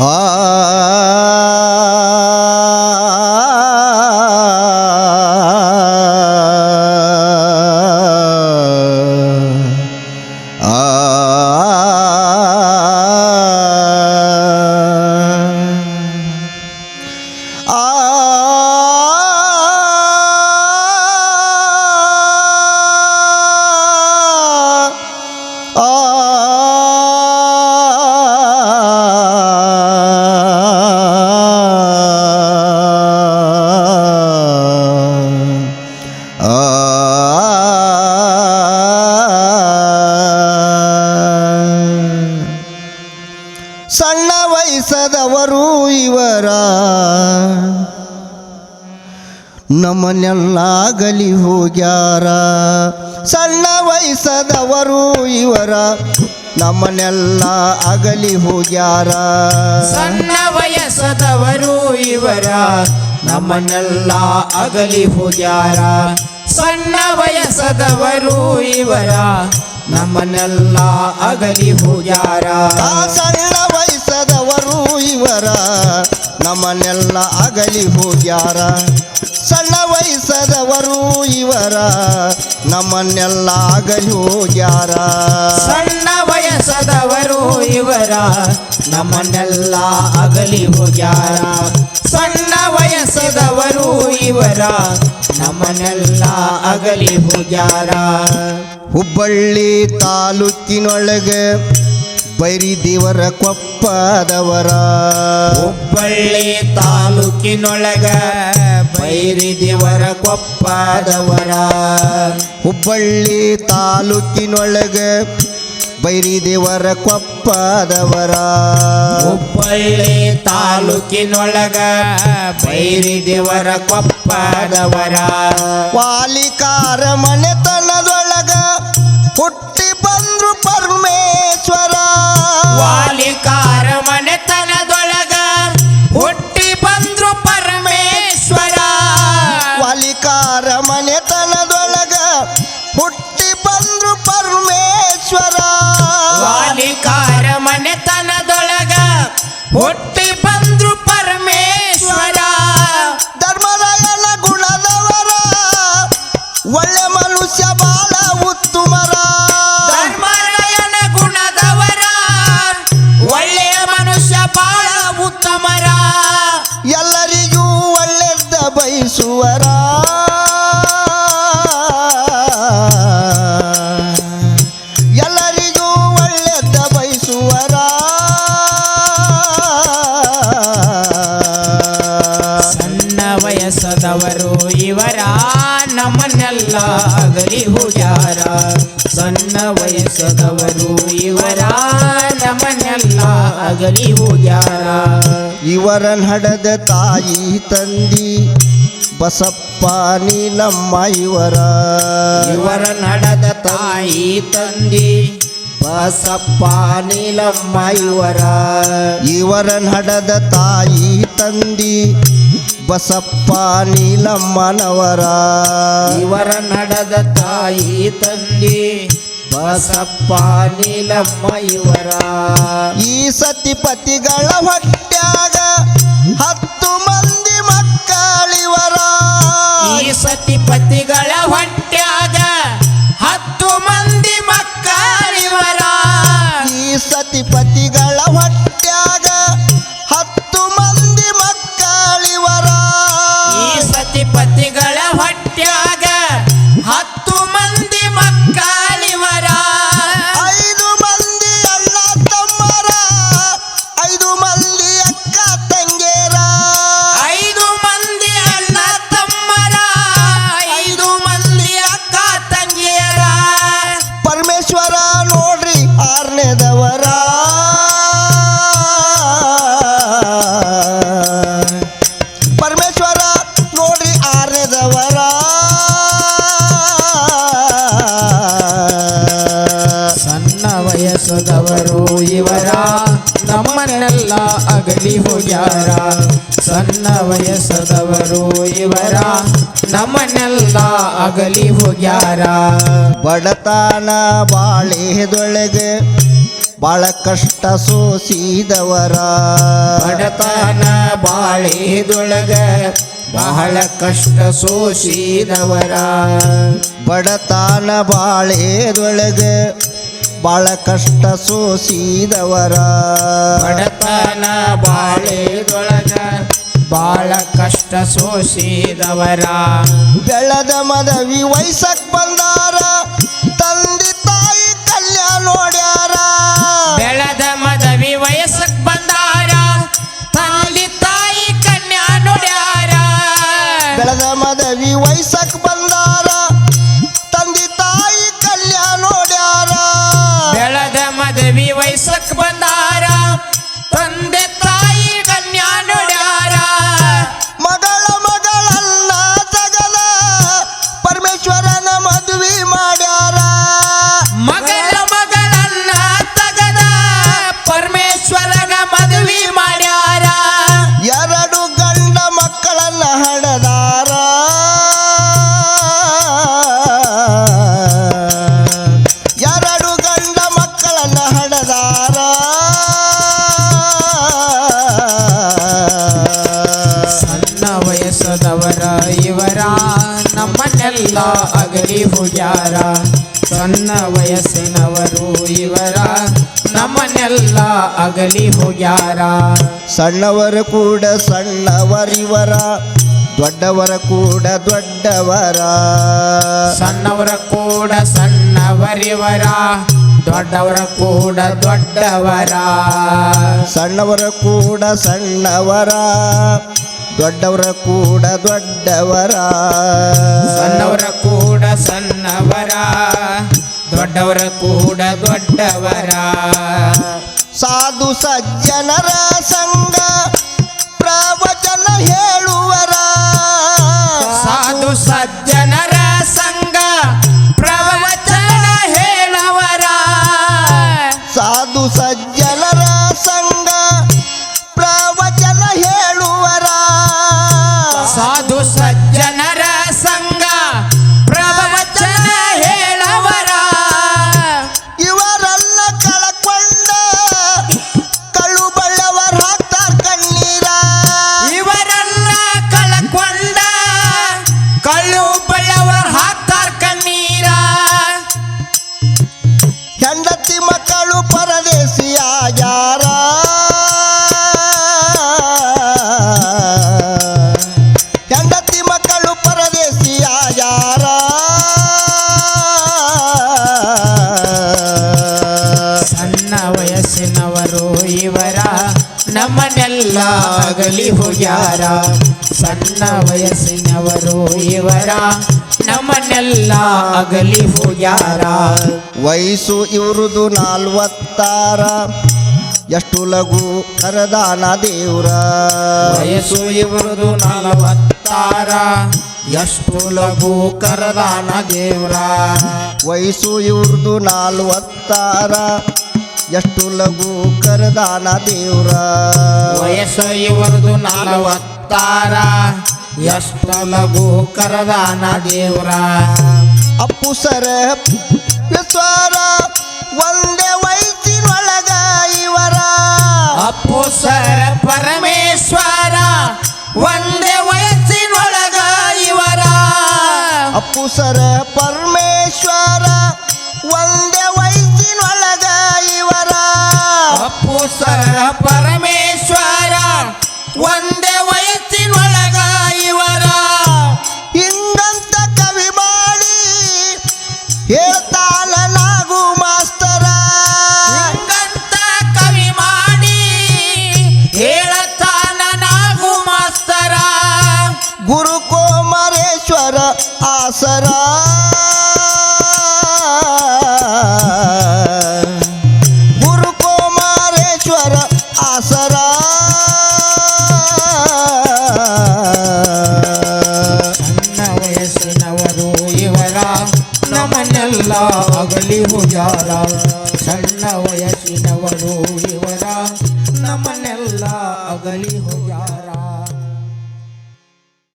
আ ನಮ್ಮನ್ನೆಲ್ಲ ಗಲಿ ಹೋಗ್ಯಾರ. ಸಣ್ಣ ವಯಸ್ಸದವರು ಇವರ ನಮ್ಮನೆಲ್ಲ ಅಗಲಿ ಹೋಗ್ಯಾರ. ಸಣ್ಣ ವಯಸ್ಸದವರು ಇವರ ನಮ್ಮನ್ನೆಲ್ಲ ಅಗಲಿ ಹೋಗ್ಯಾರ. ಸಣ್ಣ ವಯಸ್ಸದವರು ಇವರ ನಮ್ಮನೆಲ್ಲ ಅಗಲಿ ಹೋಗ್ಯಾರ. ಸಣ್ಣ ವಯಸ್ಸದವರು ಇವರ ನಮ್ಮನೆಲ್ಲ ಅಗಲಿ ಹೋಗ್ಯಾರ. ಸಣ್ಣ ವಯಸ್ಸದವರು ಇವರ ನಮ್ಮನ್ನೆಲ್ಲ ಹೋಗ್ಯಾರ. ಸಣ್ಣ ವಯಸ್ಸದವರು ಇವರ ನಮ್ಮನ್ನೆಲ್ಲ ಅಗಲಿ ಹೋಗ್ಯಾರ. ಸಣ್ಣ ವಯಸ್ಸದವರು ಇವರ ನಮ್ಮನ್ನೆಲ್ಲ ಅಗಲಿ ಹೋಗ್ಯಾರ. ಹುಬ್ಬಳ್ಳಿ ತಾಲೂಕಿನೊಳಗೆ ಬೈರಿ ದೇವರ ಕೊಪ್ಪದವರ ಹುಬ್ಬಳ್ಳಿ ತಾಲೂಕಿನೊಳಗ ಬೈರಿ ದೇವರ ಕೊಪ್ಪದವರ. ಹುಬ್ಬಳ್ಳಿ ತಾಲೂಕಿನೊಳಗೆ ಬೈರಿ ದೇವರ ಕೊಪ್ಪದವರ. ಹುಬ್ಬಳ್ಳಿ ತಾಲೂಕಿನೊಳಗ ಬೈರಿ ದೇವರ ಕೊಪ್ಪದವರ. ವಾಲಿಕಾರ ಮನೆತನದೊಳಗ ಹುಟ್ಟಿ ಬಂದ್ರು ಪರಮೇಶ್ವರ. ವಾಲಿಕಾರ ಮನೆತನದೊಳಗ ಹುಟ್ಟಿ ಬಂದ್ರು ಪರಮೇಶ್ವರ. ವಾಲಿಕಾರ ಮನೆತನದೊಳಗ ಹುಟ್ಟಿ ನಮ್ಮನ್ನೆಲ್ಲ ಅಗಲಿ ಹೋಗ್ಯಾರ ಸಣ್ಣ ವಯಸ್ಸದವರು ಇವರ ನಮ್ಮನ್ನೆಲ್ಲ ಅಗಲಿ ಹುಡ್ಯಾರ. ಇವರ ಹಡದ ತಾಯಿ ತಂದಿ ಬಸಪ್ಪ ನೀಲಮ್ಮ ಇವರ. ಇವರ ನಡೆದ ತಾಯಿ ತಂದಿ ಬಸಪ್ಪ ನೀಲಮ್ಮ ಇವರ. ಇವರ ಹಡದ ತಾಯಿ ತಂದಿ ಬಸಪ್ಪ ನೀಲಮ್ಮನವರ. ಇವರ ನಡೆದ ತಾಯಿ ತಂದೆ ಬಸಪ್ಪ ನೀಲಮ್ಮ ಇವರ. ಈ ಸತಿಪತಿಗಳ ಹೊಟ್ಯಾಗ ಹತ್ತು ಮಂದಿ ಮಕ್ಕಳಿವರ. ಈ ಸತಿಪತಿಗಳ ಹೊಟ್ಯಾಗ ಹತ್ತು ಮಂದಿ ಮಕ್ಕಳಿವರ ನಮ್ಮನ್ನೆಲ್ಲ ಅಗಲಿ ಹೋಗ್ಯಾರ. ಸಣ್ಣ ವಯಸ್ಸದವರು ಇವರ ನಮ್ಮನೆಲ್ಲ ಅಗಲಿ ಹೋಗ್ಯಾರ. ಬಡತನ ಬಾಳೆದೊಳಗೆ ಬಾಳ ಕಷ್ಟ ಸೋಸಿದವರ. ಬಡತನ ಬಾಳೆದೊಳಗ ಬಹಳ ಕಷ್ಟ ಸೋಸಿದವರ. ಬಡತನ ಬಾಳೆದೊಳಗ ಬಾಳ ಕಷ್ಟ ಸೋಸಿದವರ. ಬಡತನ ಬಾಳೆದೊಳಗ ಬಾಳ ಕಷ್ಟ ಸೋಸಿದವರ. ಬೆಳದ ಮದವಿ ವಯಸ್ಸಕ್ಕೆ ಬಂದಾರ. ವಯಸ್ಸಿನವರು ಇವರ ನಮ್ಮನೆಲ್ಲ ಅಗಲಿ ಹೋಗ್ಯಾರ. ಸಣ್ಣವರ ಕೂಡ ಸಣ್ಣವರಿವರ ದೊಡ್ಡವರ ಕೂಡ ದೊಡ್ಡವರ. ಸಣ್ಣವರ ಕೂಡ ಸಣ್ಣವರಿವರ ದೊಡ್ಡವರ ಕೂಡ ದೊಡ್ಡವರ. ಸಣ್ಣವರ ಕೂಡ ಸಣ್ಣವರ ದೊಡ್ಡವರ ಕೂಡ ದೊಡ್ಡವರ. ಸಣ್ಣವರ ಕೂಡ ಸಣ್ಣವರ. ದೊಡ್ಡವರ ಕೂಡ ದೊಡ್ಡವರ. ಸಾಧು ಸಜ್ಜನರ ಸಂಘ ಪ್ರವಚನ ಹೇಳುವರ. ಸಾಧು ಸಜ್ಜನರ ವಯಸ್ಸಿನವರು ಇವರ ನಮ್ಮನೆಲ್ಲಾಗಲಿ ಅಗಲಿ ಹೋಗ್ಯಾರ ಸಣ್ಣ ವಯಸ್ಸಿನವರು ಇವರ ನಮ್ಮನೆಲ್ಲಾಗಲಿ ಅಗಲಿ ಹೋಗ್ಯಾರ ವಯಸ್ಸು ಇವ್ರದು ನಾಲ್ವತ್ತಾರ. ಎಷ್ಟು ಲಘು ಕರದಾನ ದೇವ್ರ. ವಯಸ್ಸು ಇವರದು ನಲವತ್ತಾರ. ಎಷ್ಟು ಲಘು ಕರದಾನ ದೇವ್ರ. ವಯಸ್ಸು ಇವ್ರದು ನಾಲ್ವತ್ತಾರ. ಎಷ್ಟು ಲಘು ಕರದಾನ ದೇವ್ರ. ವಯಸ್ಸು ಇವರದು ನಲವತ್ತಾರ ಎಷ್ಟು ಲಘು ಕರದಾನ ದೇವ್ರ. ಅಪ್ಪು ಸರ ವಿಶ್ವರ ಒಂದೇ ವಯಸ್ಸಿನೊಳಗ ಇವರ. ಅಪ್ಪು ಸರ ಪರಮೇಶ್ವರ ಒಂದೇ ವಯಸ್ಸಿನೊಳಗ ಇವರ. ಅಪ್ಪು ಸರ ಪರಮೇಶ್ವರ ಪರಮೇಶ್ವರ ಒಂದೇ ವಯಸ್ಸಿನೊಳಗ ಇವರ. ಹಿಂಗಂತ ಕವಿ ಮಾಡಿ ಹೇಳ್ತಾಲಾಗು ಮಾಸ್ತರ. ಹಿಂಗಂತ ಕವಿ ಮಾಡಿ ಹೇಳತಾನ ನಾಗು ಮಾಸ್ತರ. ಗುರು ಕೋಮರೇಶ್ವರ ಆಸರ.